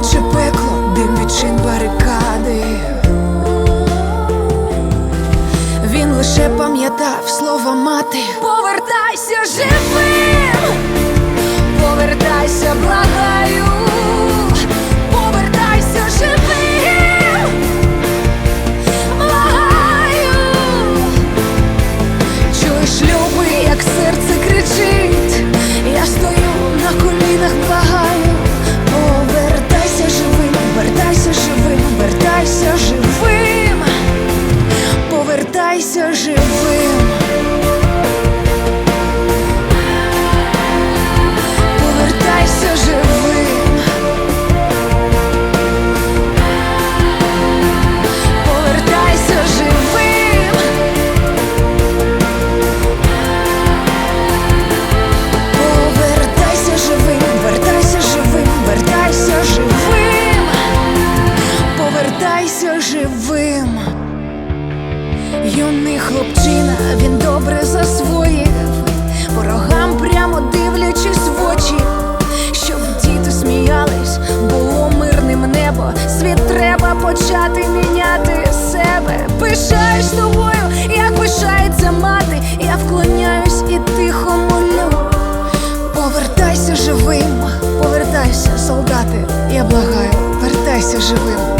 Наче пекло, дим відчин барикади. Він лише пам'ятав слова мати. Повертайся живим, повертайся, благаю, почати міняти себе. Пишаюсь тобою, як пишається мати, я вклоняюсь і тихо молю. Повертайся живим, повертайся, солдати, я благаю, вертайся живим.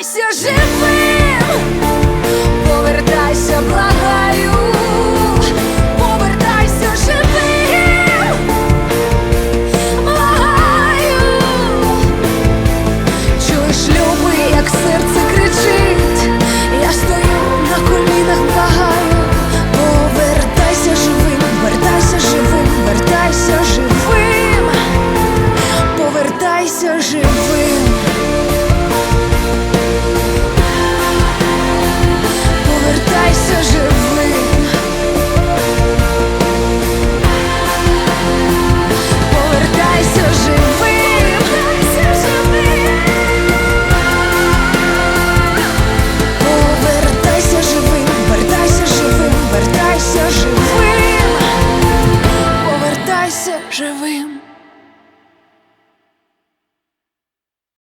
Повертайся живим, повертайся, благаю, повертайся живим, благаю, чуєш люби, як серце кричить, я стою на колінах, благаю, повертайся живим, повертайся живим, повертайся живим.